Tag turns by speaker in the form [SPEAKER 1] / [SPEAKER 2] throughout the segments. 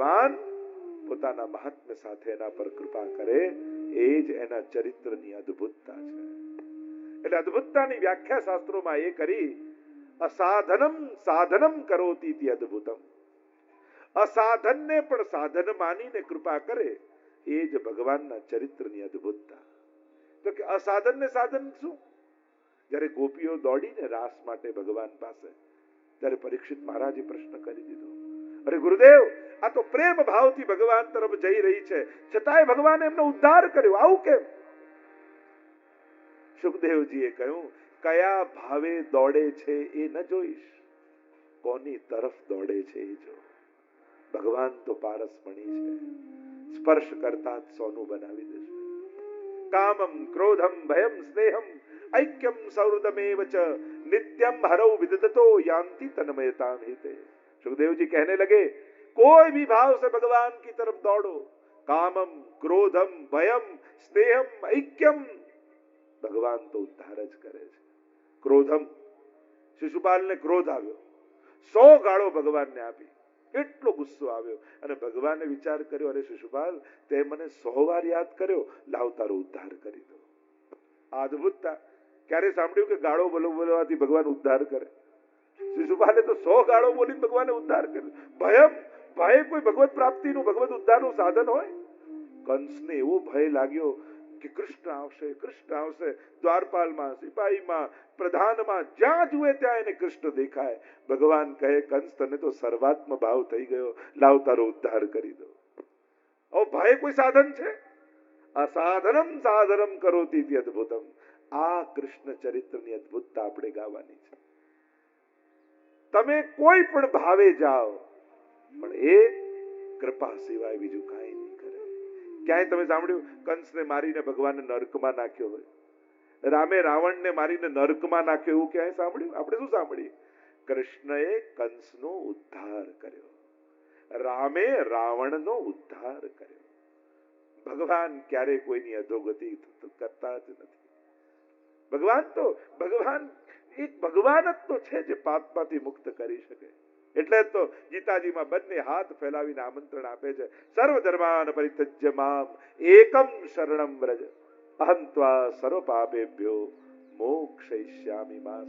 [SPEAKER 1] ભગવાન પોતાના મહાત્મ્ય સાથે એના પર કૃપા કરે, એ જ એના ચરિત્રની અદ્ભુતતા છે. એટલે અદ્ભુતતાની વ્યાખ્યા શાસ્ત્રોમાં એ કરી, અસાધનમ સાધનમ કરોતી ઇતિ અદ્ભુતમ. અસાધનને પણ સાધન માનીને કૃપા કરે, એ જ ભગવાનના ચરિત્રની અદ્ભુતતા. તો કે અસાધનને સાધન શું? જ્યારે ગોપીઓ દોડીને રાસ માટે ભગવાન પાસે, ત્યારે પરીક્ષિત મહારાજે પ્રશ્ન કરી દીધો અરે ગુરુદેવ, આ તો પ્રેમ ભાવથી ભગવાન તરફ જઈ રહી છે. છતાંય ભગવાન એમનો ઉદ્ધાર કર્યો. આવું કેમ? સુખદેવજીએ કહ્યું, કયા ભાવે દોડે છે એ ન જોઈશ. કોની તરફ દોડે છે એ જો. ભગવાન તો પારસમણી છે. સ્પર્શ કરતા જ સોનું બનાવી દેશે. કામમ ક્રોધમ ભયમ સ્નેહમ ઐક્યમ સૌરદમેવ ચ. નિત્યમ હરૌ વિદતો યાંતિ તન્મયતામ હિતે. सुखदेव जी कहने लगे कोई भी भाव से भगवान की तरफ दौड़ो कामम क्रोधम भयम स्नेहम ऐक्यम ભગવાન તો ઉદ્ધાર જ કરે છે ક્રોધમ શિશુપાલને ક્રોધ આવ્યો સો ગાળો ભગવાનને આપી કેટલો ગુસ્સો આવ્યો અને ભગવાને વિચાર કર્યો અરે શિશુપાલ તે મને સો વાર યાદ કર્યો લાવ તારો ઉદ્ધાર કરી દો આ અદ્ભુતતા ક્યારે સાંભળ્યું કે ગાળો બોલો બોલવાથી ભગવાન ઉદ્ધાર કરે શિશુપાલે તો સો ગાળો બોલીને ભગવાને ઉદ્ધાર કર્યો. ભયમ ભય કોઈ ભગવત પ્રાપ્તિનું, ભગવત ઉદ્ધારનું સાધન હોય? કંસને એવો ભય લાગ્યો કે કૃષ્ણ આવશે કૃષ્ણ આવશે, દ્વારપાલમાં, સિપાહીમાં, પ્રધાનમાં, જ્યાં જુએ ત્યાં એને કૃષ્ણ દેખાય. ભગવાન કહે, કંસ, તને તો સર્વાત્મ ભાવ થઈ ગયો. લાવ તારો ઉદ્ધાર કરી દો. ઓ ભય કોઈ સાધન છે? અસાધનમ, સાધનમ કરોતી અદ્ભુતમ. આ કૃષ્ણ ચરિત્રની અદ્ભુતતા આપણે ગાવાની છે. તમે કોઈ પણ ભાવે જાઓ, પણ એ કૃપા સિવાય બીજું કાંઈ નહીં કરે. ક્યાંય તમે સાંભળ્યું, કંસને મારીને ભગવાનને નર્કમાં નાખ્યો હોય? રામે રાવણને મારીને નર્કમાં નાખ્યો એવું ક્યાંય સાંભળ્યું? આપણે શું સાંભળીએ? કૃષ્ણએ કંસનો ઉદ્ધાર કર્યો. રામે રાવણનો ઉદ્ધાર કર્યો. ભગવાન ક્યારે કોઈની અધોગતિ કરતા જ નથી. ભગવાન તો, ભગવાન એક ભગવાન જ તો છે જે પાપમાંથી મુક્ત કરી શકે. એટલે તો ગીતાજીમાં બંને હાથ ફેલાવીને આમંત્રણ આપે છે. સર્વ ધર્માન પરિત્યજ્ય મામ એકમ શરણમ વ્રજ. અહમ ત્વા સર્વ પાપેભ્યો મોક્ષયિષ્યામિ મા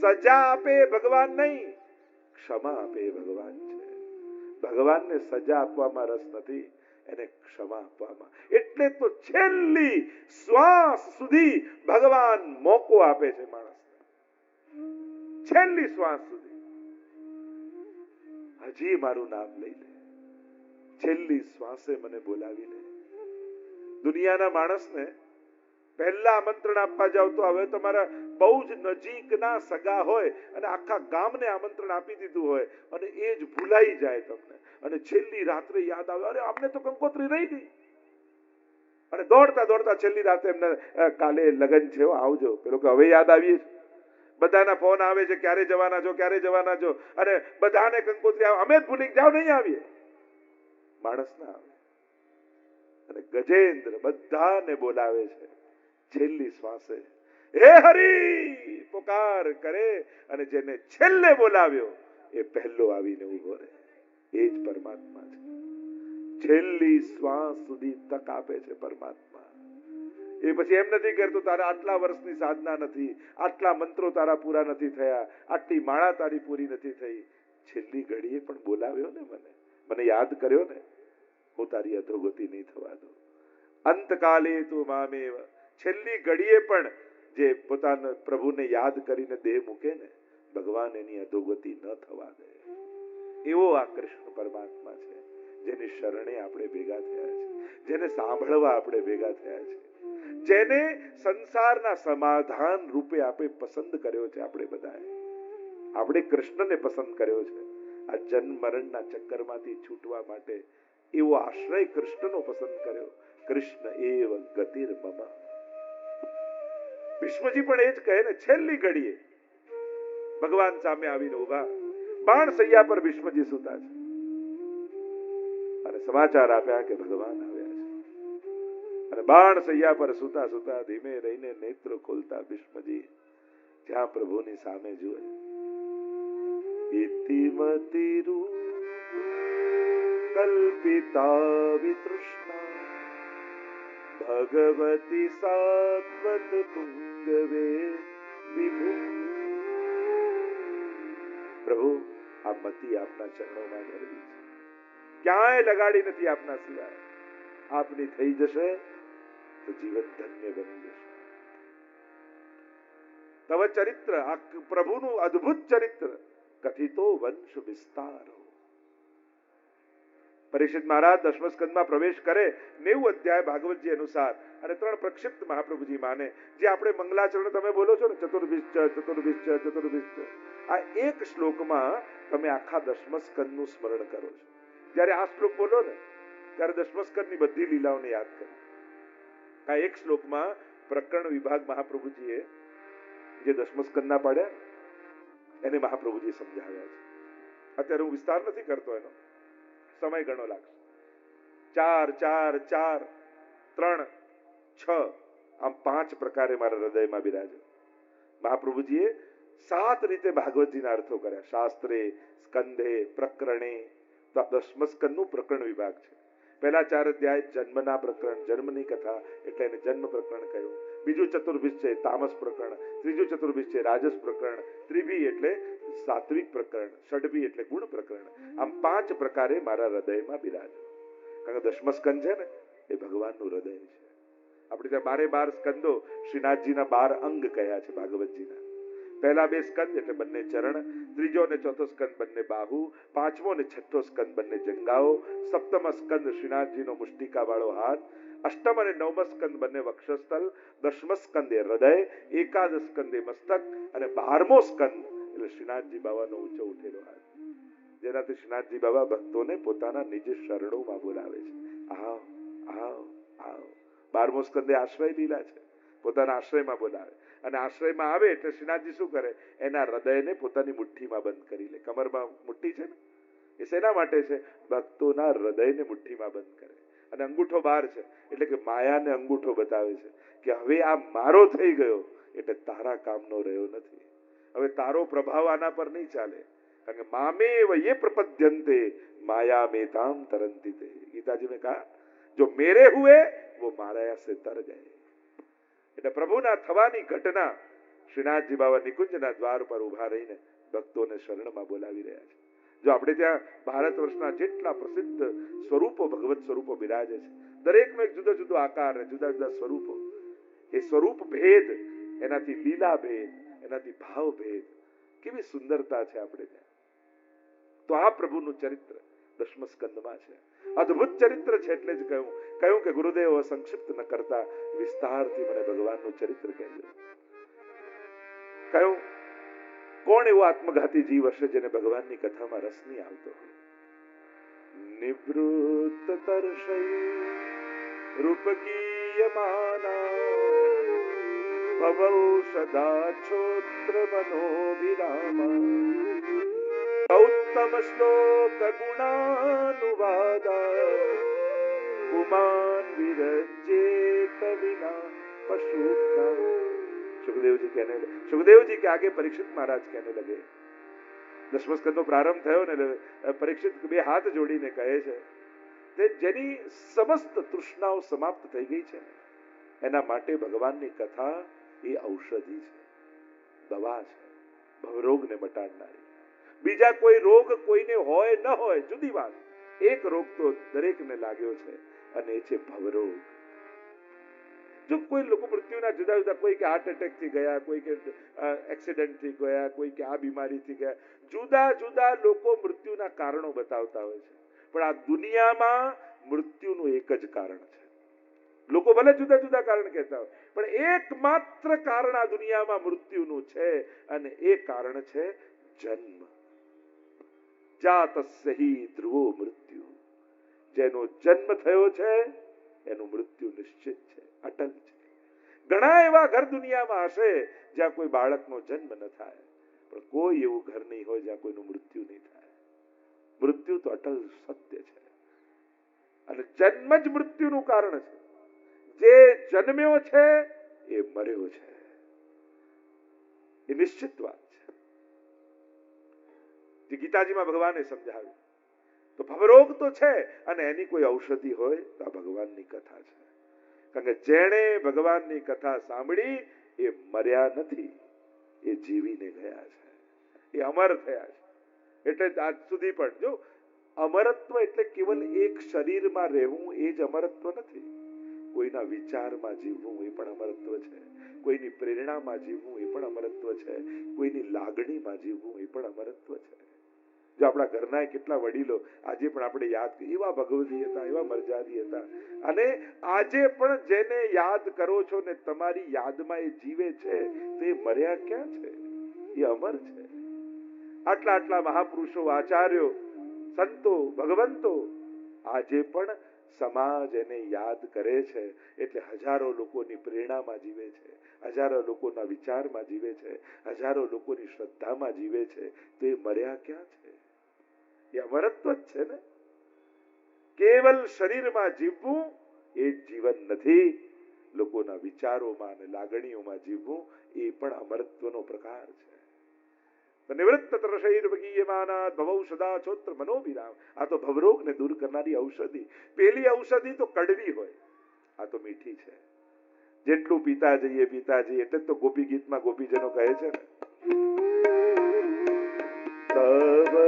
[SPEAKER 1] સજા આપે ભગવાન નહીં, ક્ષમા આપે ભગવાન છે. ભગવાનને સજા આપવામાં રસ નથી, એને ક્ષમા આપવામાં. એટલે તો છેલ્લી શ્વાસ સુધી ભગવાન મોકો આપે છે માણસને. છેલ્લી શ્વાસ સુધી. હજી, મારું નામ લઈ લે. છેલ્લી શ્વાસે મને બોલાવી લે. દુનિયાના માણસને પહેલા આમંત્રણ આપવા જાવ તો હવે તમારા બહુ જ નજીકના સગા હોય અને આખા ગામને આમંત્રણ આપી દીધું હોય અને એ જ ભૂલાઈ જાય તમને. અને છેલ્લી રાત્રે યાદ આવે, અરે, અમને તો કંકોત્રી રહી ગઈ. અને દોડતા દોડતા છેલ્લી રાતે એમને કાલે લગન છે આવજો. પેલો કે, હવે યાદ આવીએ છે? બધાના ફોન આવે છે, ક્યારે જવાના છો, ક્યારે જવાના છો? અને બધાને કંકોત્રી આવે, અમે જ ભૂલી, જાઓ નહીં આવીએ. માણસ ના આવે. અને ગજેન્દ્ર બધાને બોલાવે છે, છેલ્લી શ્વાસે. હે હરી! પોકાર કરે. અને જેને છેલ્લે બોલાવ્યો, એ પહેલો આવીને ઊભો રહે. એ જ પરમાત્મા છે. છેલ્લી શ્વાસ સુધી તક આપે છે પરમાત્મા. એ પછી એમ નથી કરતો, તારા આટલા વર્ષની સાધના નથી, આટલા મંત્રો તારા પૂરા નથી થયા, આટલી માળા તારી પૂરી નથી થઈ. છેલ્લી ઘડીએ પણ બોલાવ્યો ને મને મને યાદ કર્યો ને, હું તારી અધોગતિ નહીં થવા દઉં. અંતકાલે તો મામેવ. છેલ્લી ઘડીએ પણ જે પોતાના પ્રભુને યાદ કરીને દેહ મૂકે ને, ભગવાન એની અધોગતિ ન થવા દે. એવો આ કૃષ્ણ પરમાત્મા છે, જેની શરણે આપણે ભેગા થયા છે, જેને સાંભળવા આપણે ભેગા થયા છે. જેને સંસારના સમાધાન રૂપે આપણે પસંદ કર્યો છે આપણે બધાએ. આપણે કૃષ્ણને પસંદ કર્યો છે. આ જન્મ મરણના ચક્કરમાંથી છૂટવા માટે એવો આશ્રય કૃષ્ણનો પસંદ કર્યો. કૃષ્ણ એવ ગતિર મમ. ભીષ્મજી પણ એ જ કહે ને, છેલ્લી ઘડીએ ભગવાન સામે આવીને ઊભા બાણ સૈયા પર ભીષ્મજી સુતા છે. અને સમાચાર આપ્યા કે ભગવાન આવ્યા છે અને બાણ સૈયા પર સુતા સુતા ધીમે રહીને નેત્ર ખોલતા ભીષ્મજી જ્યાં પ્રભુની સામે જુએ. ઇતિમતિ પિતા વિતૃષ્ણા. ભગવતી સાત્વત પુંગવે વિભુ. પ્રભુ, આ મતી આપના ચરણોમાં ધરવી છે. ક્યાંય લગાડી નથી આપના સિવાય. આપની થઈ જશે તો જીવન ધન્ય બની જશે. તવ ચરિત્ર, આ પ્રભુનું અદ્ભુત ચરિત્ર. કથિતો વંશ વિસ્તાર. પરિષદ મહારાજ દસમ પ્રવેશ કરે, નેવું અધ્યાય ભાગવતજી અનુસાર. અને ત્રણ પ્રક્ષિપ્ત મહાપ્રભુજી માને, જે આપણે મંગલાચરણ તમે બોલો છો ને, ચતુર્ભિશ્ચ ચતુર્ભિશ્ચ ચતુર્ભિશ્ચ. આ એક શ્લોકમાં તમે આખા દસમ સ્કંદનું સ્મરણ કરો છો. જ્યારે આ શ્લોક બોલો ને, ત્યારે દસમ સ્કંદની બધી લીલાઓને યાદ કરો. આ એક શ્લોકમાં પ્રકરણ વિભાગ મહાપ્રભુજીએ જે દસમસ્કંદના પાડ્યા, એને મહાપ્રભુજી સમજાવ્યા છે. અત્યારે હું વિસ્તાર નથી કરતો એનો. સમય ઘણો લાગશે. ચાર ચાર ચાર, ત્રણ, છ, આમ પાંચ પ્રકારે મારા હૃદયમાં બિરાજે. મહાપ્રભુજીએ સાત રીતે ભાગવતજીના અર્થો કર્યા. શાસ્ત્રે સ્કંધે પ્રકરણે. તો પ્રકરણ વિભાગ છે. પહેલા ચાર અધ્યાય જન્મના પ્રકરણ, જન્મની કથા એટલે એને જન્મ પ્રકરણ કહ્યું. બીજું ચતુર્ભિજ છે તામસ પ્રકરણ, ત્રીજું ચતુર્ભિજ છે રાજસ પ્રકરણ ત્રિભી એટલે સાત્વિક પ્રકરણ, ષડભી એટલે ગુણ પ્રકરણ. આમ પાંચ પ્રકારે મારા હૃદયમાં બિરાજો. કારણ કે દસમ સ્કંદ છે ને, એ ભગવાનનું હૃદય છે. આપણે ત્યાં બારે બાર સ્કંદો શ્રીનાથજીના બાર અંગ કહ્યા છે, ભાગવતજીના. પહેલા બે સ્કંદ એટલે બંને ચરણ, ત્રીજો અને ચોથો સ્કંદ બંને બાહુ, પાંચમો અને છઠ્ઠો સ્કંદ બંને જંગાઓ, સપ્તમ સ્કંદ શ્રીનાથજીનો મુષ્ટિકા વાળો હાથ, અષ્ટમ અને નવમ સ્કંદ બંને વક્ષસ્થલ, દસમ સ્કંદે હૃદય, એકાદ સ્કંદે મસ્તક અને બારમો સ્કંદ એટલે શ્રીનાથજી બાબાનો ઊંચો ઉઠેલો હાથ. જેનાથી શ્રીનાથજી બાબા ભક્તોને પોતાના નિજ શરણોમાં બોલાવે છે. આવ આવ આવ. બારમો સ્કંદે આશ્રય લીલા છે. પોતાના આશ્રયમાં બોલાવે. અને આશ્રયમાં આવે એટલે શ્રીનાથજી શું કરે? એના હૃદયને પોતાની મુઠ્ઠીમાં બંધ કરી લે. કમરમાં મુઠ્ઠી છે ને? એ શેના માટે છે? ભક્તોના હૃદયને મુઠ્ઠીમાં બંધ કરે. અને અંગૂઠો બહાર છે. એટલે કે માયાને અંગૂઠો બતાવે છે કે હવે આ મારો થઈ ગયો એટલે તારા કામનો રહ્યો નથી. હવે તારો પ્રભાવ આના પર નહીં ચાલે. કારણ કે મામેવ યે પ્રપદ્યંતે માયા મેતામ તરંતી ગીતાજી મેં કહા, જો મેરે હુએ, વો મારા સે તર ગયે. એટલે પ્રભુના થવાની ઘટના શ્રીનાથજી બાબા નિકુંજના દ્વાર પર ઊભા રહીને ભક્તોને શરણમાં બોલાવી રહ્યા છે. જો આપણે ત્યાં ભારત વર્ષના જેટલા પ્રસિદ્ધ સ્વરૂપો, ભગવત સ્વરૂપો બિરાજે છે, દરેકનો એક જુદો જુદો આકાર જુદા જુદા સ્વરૂપો, એ સ્વરૂપ ભેદ, એનાથી લીલા ભેદ, એનાથી ભાવ ભેદ, કેવી સુંદરતા છે આપણે ત્યાં. તો આ પ્રભુનું ચરિત્ર દસમ સ્કંદમાં છે. અદ્ભુત ચરિત્ર છે એટલે જ કહ્યું. કહ્યું કે ગુરુદેવ સંક્ષિપ્ત ન કરતા, વિસ્તારથી મને ભગવાનનું ચરિત્ર કહેજો. કહ્યું, કોણ એવો આત્મઘાતી જીવ હશે જેને ભગવાનની કથામાં રસ નહીં આવતો? નિવૃત્ત તર્ષય રૂપકીયમાના છોત્ર મનોભિરામા. તમ શ્લોક ગુણાનુવાદા પુમાન વિરજે કવિના પશુના સુખદેવજી કહેને સુખદેવજી કે આગે પરીક્ષિત મહારાજ કહેને લગે દસમા સ્કંદનો પ્રારંભ થયો ને પરીક્ષિત બે હાથ જોડીને કહે છે તે જેની સમસ્ત તૃષ્ણાઓ સમાપ્ત થઈ ગઈ છે એના માટે ભગવાનની કથા એ ઔષધિ છે દવા છે ભવરોગને મટાડનારી બીજા કોઈ રોગ કોઈને હોય ન હોય, જુદી વાત. એક રોગ તો દરેકને લાગ્યો છે, અને એ છે ભવરોગ. જો કોઈ લોકો મૃત્યુના જુદા જુદા, કોઈ કે હાર્ટ એટેકથી ગયા, કોઈ કે એક્સિડન્ટથી ગયા, કોઈ કે આ બીમારીથી ગયા, જુદા જુદા લોકો મૃત્યુના કારણો બતાવતા હોય છે. પણ આ દુનિયામાં મૃત્યુનું એક જ કારણ છે. લોકો ભલે જુદા જુદા કારણ કહેતા હોય, પણ એકમાત્ર કારણ આ દુનિયામાં મૃત્યુનું છે, અને એ કારણ છે જન્મ. ધ્રુવો મૃત્યુ. જેનો જન્મ થયો છે, એનું મૃત્યુ નિશ્ચિત છે, અટલ છે. ઘણા એવા ઘર દુનિયામાં હશે જ્યાં કોઈ બાળકનો જન્મ ન થાય. પણ કોઈ એવું ઘર નહીં હોય જ્યાં કોઈનું મૃત્યુ નહીં થાય. મૃત્યુ તો અટલ સત્ય છે. અને જન્મ જ મૃત્યુનું કારણ છે. જે જન્મ્યો છે, એ મર્યો છે. એ નિશ્ચિત વાત. જે ગીતાજીમાં ભગવાને સમજાવ્યું. તો ભવરોગ તો છે, અને એની કોઈ ઔષધિ હોય તો આ ભગવાનની કથા છે. કારણ કે જેણે ભગવાનની કથા સાંભળી, એ મર્યા નથી. એ જીવીને ગયા છે. એ અમર થયા છે. એટલે આજ સુધી પણ જો, અમરત્વ એટલે કેવલ એક શરીરમાં રહેવું, એ જ અમરત્વ નથી. કોઈના વિચારમાં જીવવું, એ પણ અમરત્વ છે. કોઈની પ્રેરણામાં જીવવું, એ પણ અમરત્વ છે. કોઈની લાગણીમાં જીવવું, એ પણ અમરત્વ છે. જો આપણા ઘરના કેટલા વડીલો આજે પણ આપણે યાદ એવા ભગવતી હતા, એવા મરજાદી હતા. અને આજે પણ જેને યાદ કરો છો ને તમારી યાદમાં એ જીવે છે, તો મર્યા ક્યાં છે? એ અમર છે. આટલા આટલા મહાપુરુષો, આચાર્યો, સંતો, ભગવંતો આજે પણ સમાજ એને યાદ કરે છે, એટલે હજારો લોકોની પ્રેરણામાં જીવે છે, હજારો લોકોના વિચારમાં જીવે છે, હજારો લોકોની શ્રદ્ધામાં જીવે છે, તો એ મર્યા ક્યાં છે? એ અમરત્વ જ છે ને? કેવલ શરીરમાં જીવવું એ જીવન નથી. લોકોના વિચારોમાં અને લાગણીઓમાં જીવવું એ પણ અમરત્વનો પ્રકાર છે. નિવૃત્ત ભવૌ સદા છોત્ર મનોભિરામ આ તો ભવરોગને દૂર કરનારી ઔષધિ. પેલી ઔષધિ તો કડવી હોય. આ તો મીઠી છે. જેટલું પીતા જઈએ પીતા જઈએ, એટલે તો ગોપી ગીતમાં ગોપીજનો કહે છે ને. તવ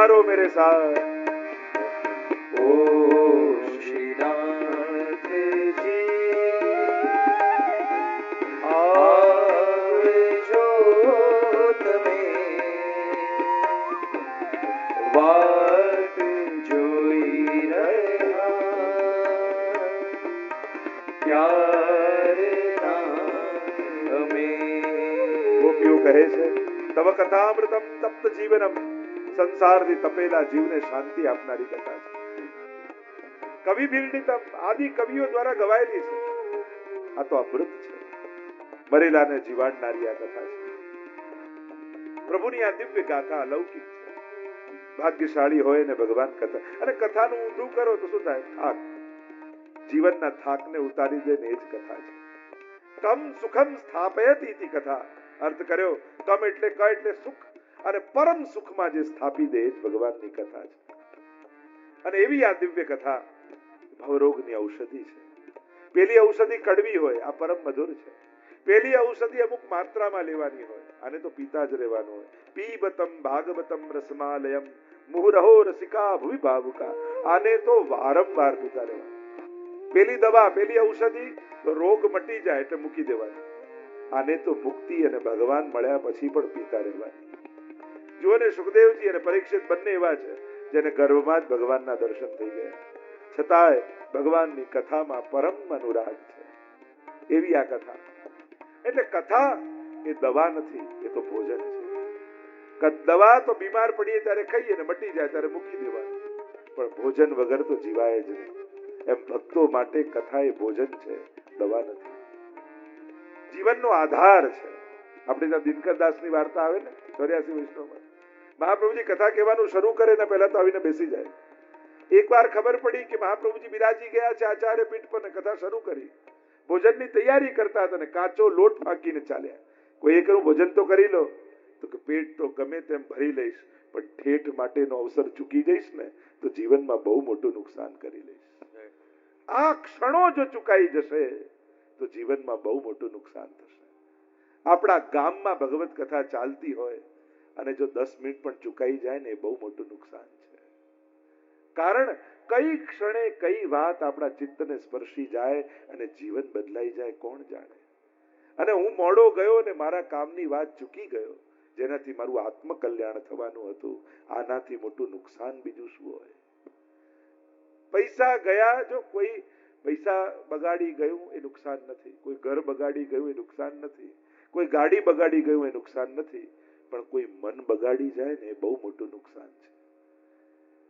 [SPEAKER 1] જના પુકારો મેરે સાથ ઓ શ્રીનાથજી આવજો તમે વાટ જોઈ રહ્યા ક્યારના અમે ગોપીઓ કહે છે તવ કથામૃતમ તપ્ત જીવનમ સંસારથી તપેલા જીવને શાંતિ આપનારી કથા છે. કવિ બિરડિતમ આદિ કવિઓ દ્વારા ગવાયેલી છે. આ તો અમૃત છે. મરેલાને જીવાડનારી આ કથા છે. પ્રભુની આ દિવ્ય ગાથા અલૌકિક છે. ભાગ્યશાળી હોય ને ભગવાન કથા. અને કથાનું ઊંધું કરો તો શું થાય? થાક. જીવનના થાકને ઉતારી દે ને એ જ કથા છે. કમ સુખમ સ્થાપયતી તી કથા. અર્થ કર્યો, તમ એટલે ક એટલે સુખ. અને પરમ સુખમાં જે સ્થાપી દે જ ભગવાનની કથા છે. અને એવી આ દિવ્ય કથા ભવરોગની ઔષધિ છે. પેલી ઔષધિ કડવી હોય, આ પરમ મધુર છે. પેલી ઔષધિ અમુક માત્રામાં લેવાની હોય, આને તો પીતા જ રહેવાનું હોય. પીબતમ ભાગવતમ રસમાલયમ, મુહરહો રસિકા ભુવિ ભાવુકા. આને તો વારંવાર પીતા રહેવાનું. પેલી દવા, પેલી ઔષધિ, તો રોગ મટી જાય એટલે મૂકી દેવાની. આને તો મુક્તિ અને ભગવાન મળ્યા પછી પણ પીતા રહેવાની. જુઓ ને સુખદેવજી અને પરીક્ષિત બંને એવા છે, જેને ગર્ભમાં જ ભગવાનના દર્શન થઈ ગયા. છતાંય ભગવાનની કથામાં પરમ અનુરાગ છે. એવી આ કથા. એટલે કથા એ દવા નથી, એ તો ભોજન છે. દવા તો બીમાર પડીએ ત્યારે ખાઈએ ને મટી જાય ત્યારે મૂકી દેવાની. પણ ભોજન વગર તો જીવાય જ નહીં. એમ ભક્તો માટે કથા એ ભોજન છે, દવા નથી. જીવનનો આધાર છે. આપણે ત્યાં દિનકરદાસની વાર્તા આવે ને, ચોર્યાસી વૈષ્ણવમાં મહાપ્રભુજી કથા કહેવાનું શરૂ કરે ને પહેલા તો આવીને બેસી જાય. એકવાર ખબર પડી કે મહાપ્રભુજી બિરાજી ગયા છે આચાર્ય પીઠ પર કથા શરૂ કરી. ભોજનની તૈયારી કરતા હતા ને કાચો લોટ ફાંકીને ચાલ્યા. કોઈ એક કહ્યું, ભોજન તો કરી લો. તો કે પેટ તો ગમે તેમ ભરી લઈશ પણ ઠેઠ માટેનો અવસર ચૂકી જઈશ ને તો જીવનમાં બહુ મોટું નુકસાન કરી લઈશ. આ ક્ષણો જો ચુકાઈ જશે તો જીવનમાં બહુ મોટું નુકસાન થશે. આપણા ગામમાં ભગવત કથા ચાલતી હોય અને જો દસ મિનિટ પણ ચુકાઈ જાય ને એ બહુ મોટું નુકસાન છે. કારણ કઈ ક્ષણે કઈ વાત આપણા ચિત્તને સ્પર્શી જાય અને જીવન બદલાઈ જાય કોણ જાણે? અને હું મોડો ગયો ને મારા કામની વાત ચૂકી ગયો, જેનાથી મારું આત્મકલ્યાણ થવાનું હતું, આનાથી મોટું નુકસાન બીજું શું હોય? પૈસા ગયા જો કોઈ, પૈસા બગાડી ગયું એ નુકસાન નથી. કોઈ ઘર બગાડી ગયું એ નુકસાન નથી. કોઈ ગાડી બગાડી ગયું એ નુકસાન નથી. પણ કોઈ મન બગાડી જાય ને એ બહુ મોટું નુકસાન છે.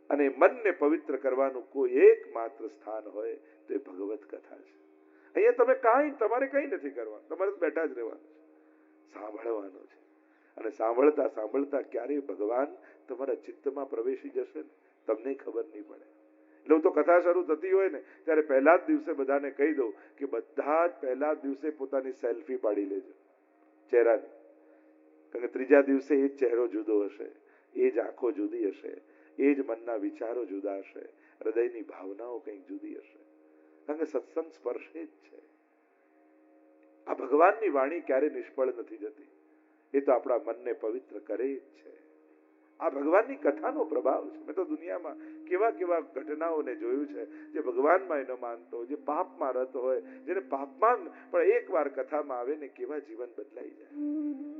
[SPEAKER 1] અને મનને પવિત્ર કરવાનું કોઈ એકમાત્ર સ્થાન હોય તો એ ભગવત કથા છે. અહીંયા તમે કાંઈ, તમારે કંઈ નથી કરવાનું. તમારે બેઠા જ રહેવાનું છે. સાંભળવાનું છે. અને સાંભળતા સાંભળતા ક્યારે ભગવાન તમારા ચિત્તમાં પ્રવેશી જશે ને, તમને ખબર નહીં પડે. એટલે હું તો કથા શરૂ થતી હોય ને, ત્યારે પહેલા જ દિવસે બધાને કહી દઉં કે બધા જ પહેલા જ દિવસે પોતાની સેલ્ફી પાડી લેજો. ચહેરાની. કારણ કે ત્રીજા દિવસે એ જ ચહેરો જુદો હશે, એ જ આંખો જુદી હશે, એ જ મનના વિચારો જુદા હશે, હૃદયની ભાવનાઓ કંઈક જુદી હશે. કારણ કે સત્સંગ સ્પર્શે જ છે. આ ભગવાનની વાણી ક્યારે નિષ્ફળ નથી જતી. એ તો આપણા મનને પવિત્ર કરે જ છે. આ ભગવાનની કથાનો પ્રભાવ છે. મેં તો દુનિયામાં કેવા કેવા ઘટનાઓને જોયું છે. જે ભગવાનમાં એનો માનતો જે પાપમાં રત હોય, જેને પાપમાં પણ એકવાર કથામાં આવે ને કેવા જીવન બદલાઈ જાય.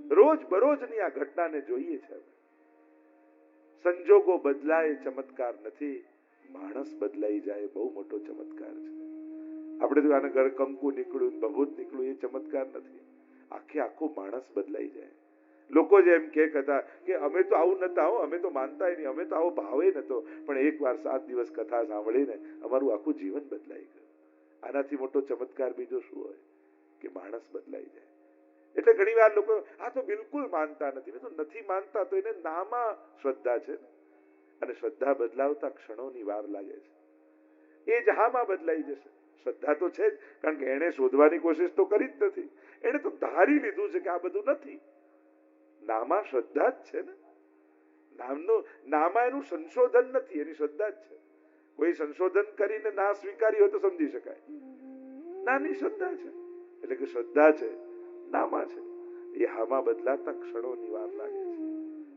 [SPEAKER 1] રોજ બરોજની આ ઘટનાને જોઈએ છે સંજોગો બદલાય, ચમત્કાર નથી. માણસ બદલાઈ જાય, બહુ મોટો ચમત્કાર છે. આપણે તો આને ઘર કંકુ નીકળ્યું ને ભભૂત નીકળ્યું, એ ચમત્કાર નથી. આખે આખો માણસ બદલાઈ જાય. લોકો જે એમ કહે હતા કે અમે તો આવું નતા હો, અમે તો માનતા નહીં, અમે તો આવો ભાવે નતો. પણ એકવાર સાત દિવસ કથા સાંભળીને અમારું આખું જીવન બદલાઈ ગયું. આનાથી મોટો ચમત્કાર બીજો શું હોય? કે માણસ બદલાઈ જાય. એટલે ઘણી વાર લોકો, આ તો બિલકુલ માનતા નથી. તો નથી માનતા તો એને નામાં શ્રદ્ધા છે અને શ્રદ્ધા બદલાવતા ક્ષણોની વાર લાગે છે. એ જ હામાં બદલાઈ જશે. શ્રદ્ધા તો છે જ, કારણ કે એણે શોધવાની કોશિશ તો કરી જ નથી. એણે તો ધારી લીધું છે કે આ બધું નથી. નામાં શ્રદ્ધા જ છે ને? નામનું, નામા એનું સંશોધન નથી, એની શ્રદ્ધા જ છે. કોઈ સંશોધન કરીને ના સ્વીકારી હોય તો સમજી શકાય. નાની શ્રદ્ધા છે. એટલે કે શ્રદ્ધા છે, નામા છે. એ હામાં બદલાતા ક્ષણોની વાર લાગે છે.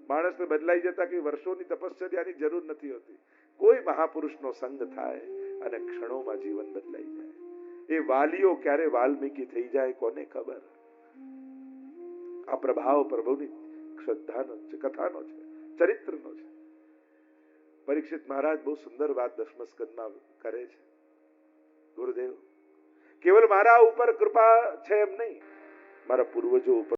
[SPEAKER 1] માણસને બદલાઈ જતા કે વર્ષોની તપશ્ચર્યાની જરૂર નથી હોતી. કોઈ મહાપુરુષનો સંગ થાય અને ક્ષણોમાં જીવન બદલાઈ જાય. એ વાલીઓ ક્યારે વાલ્મીકી થઈ જાય કોને ખબર? આ પ્રભાવ પ્રભુની શ્રદ્ધાનો છે, કથાનો છે, ચરિત્રનો છે. પરીક્ષિત મહારાજ બહુ સુંદર વાત દસમ સ્કંદમાં કરે છે. ગુરુદેવ, કેવલ મારા ઉપર કૃપા છે એમ નહીં, મારા પૂર્વજો ઉપર